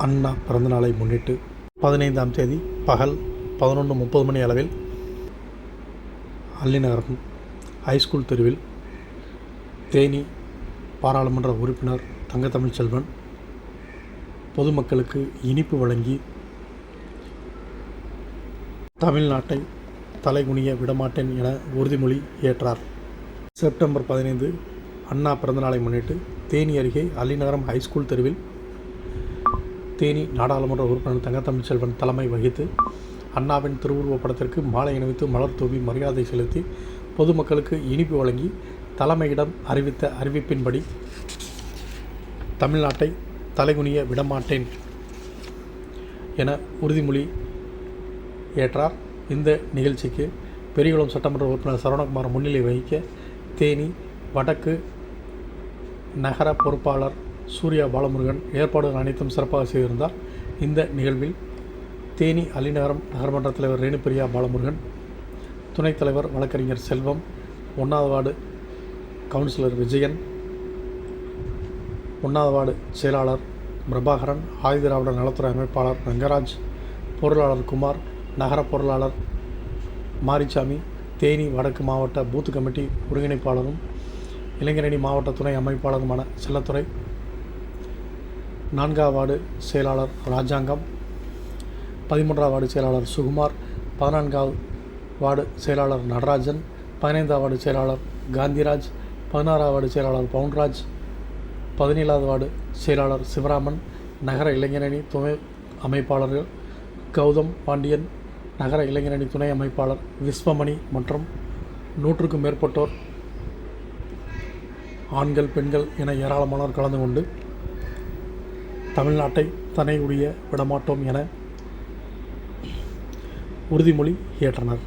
அண்ணா பிறந்தநாளை முன்னிட்டு பதினைந்தாம் தேதி பகல் பதினொன்று முப்பது மணி அளவில் அல்லிநகரம் ஹைஸ்கூல் தெருவில் தேனி பாராளுமன்ற உறுப்பினர் தங்கத்தமிழ்ச்செல்வன் பொதுமக்களுக்கு இனிப்பு வழங்கி தமிழ்நாட்டை தலைகுனிய விடமாட்டேன் என உறுதிமொழி ஏற்றார். செப்டம்பர் பதினைந்து அண்ணா பிறந்தநாளை முன்னிட்டு தேனி அருகே அல்லிநகரம் ஹைஸ்கூல் தெருவில் தேனி நாடாளுமன்ற உறுப்பினர் தங்கத்தமிழ்ச்செல்வன் தலைமை வகித்து அண்ணாவின் திருவுருவப் படத்திற்கு மாலை அணிவித்து மலர் தூவி மரியாதை செலுத்தி பொதுமக்களுக்கு இனிப்பு வழங்கி தலைமையிடம் அறிவித்த அறிவிப்பின்படி தமிழ்நாட்டை தலைகுனிய விடமாட்டேன் என உறுதிமொழி ஏற்றார். இந்த நிகழ்ச்சிக்கு பெரியகுளம் சட்டமன்ற உறுப்பினர் சரவணகுமார் முன்னிலை வகிக்க தேனி வடக்கு நகர பொறுப்பாளர் சூர்யா பாலமுருகன் ஏற்பாடுகள் அனைத்தும் சிறப்பாக செய்திருந்தார். இந்த நிகழ்வில் தேனி அலிநகரம் நகர்மன்ற தலைவர் ரேணுபிரியா பாலமுருகன் துணைத் தலைவர் வழக்கறிஞர் செல்வம் ஒன்றாவது வார்டு கவுன்சிலர் விஜயன் ஒன்றாவது வார்டு செயலாளர் பிரபாகரன் ஆதிதிராவிட நலத்துறை அமைப்பாளர் ரங்கராஜ் பொருளாளர் குமார் நகர பொருளாளர் மாரிச்சாமி தேனி வடக்கு மாவட்ட பூத் கமிட்டி ஒருங்கிணைப்பாளரும் இளைஞரணி மாவட்ட துணை அமைப்பாளருமான செல்லத்துறை நான்காம் வார்டு செயலாளர் ராஜாங்கம் பதிமூன்றாம் வார்டு செயலாளர் சுகுமார் பதினான்காவது வார்டு செயலாளர் நடராஜன் பதினைந்தாம் வார்டு செயலாளர் காந்திராஜ் பதினாறாம் வார்டு செயலாளர் பவுன்ராஜ் பதினேழாவது வார்டு செயலாளர் சிவராமன் நகர இளைஞரணி துணை அமைப்பாளர்கள் கௌதம் பாண்டியன் நகர இளைஞரணி துணை அமைப்பாளர் விஸ்வமணி மற்றும் நூற்றுக்கும் மேற்பட்டோர் ஆண்கள் பெண்கள் என ஏராளமானோர் கலந்து கொண்டு தமிழ்நாட்டை தன்னை உடைய விடமாட்டோம் என உறுதிமொழி ஏற்றனர்.